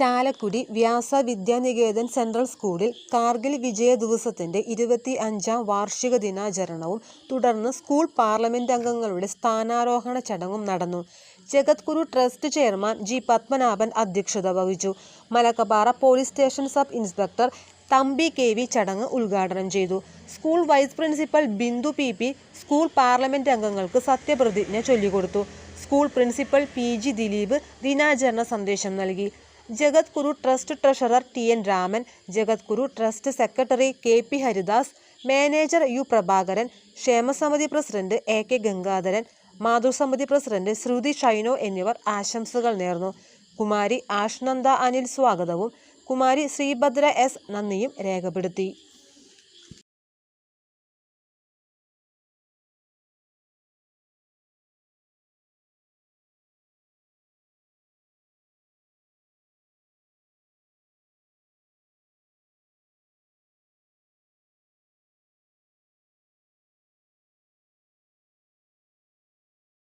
ചാലക്കുടി വ്യാസ Vidya Niketan central സ്കൂളിൽ കാർഗിൽ വിജയ ദിവസത്തിന്റെ ഇരുപത്തി അഞ്ചാം വാർഷിക ദിനാചരണവും തുടർന്ന് സ്കൂൾ പാർലമെന്റ് അംഗങ്ങളുടെ സ്ഥാനാരോഹണ ചടങ്ങും നടന്നു. Jagadguru trust chairman G Padmanabhan അധ്യക്ഷത വഹിച്ചു. Malakkappara police station sub inspector Thampi K V ചടങ്ങ് ഉദ്ഘാടനം ചെയ്തു. School vice principal Bindu P P school parliament അംഗങ്ങൾക്ക് സത്യപ്രതിജ്ഞ ചൊല്ലിക്കൊടുത്തു. School principal P G Dileep ദിനാചരണ സന്ദേശം നൽകി. Jagadguru trust treasurer T N Raman Jagadguru trust secretary K P Haridas manager U Prabhakaran ക്ഷേമസമിതി president A K Gangadharan മാതൃസമിതി president ശ്രുതി ഷൈനോ എന്നിവർ ആശംസകൾ നേർന്നു. കുമാരി ആഷ്നന്ദ അനിൽ സ്വാഗതവും കുമാരി ശ്രീഭദ്ര എസ് നന്ദിയും രേഖപ്പെടുത്തി.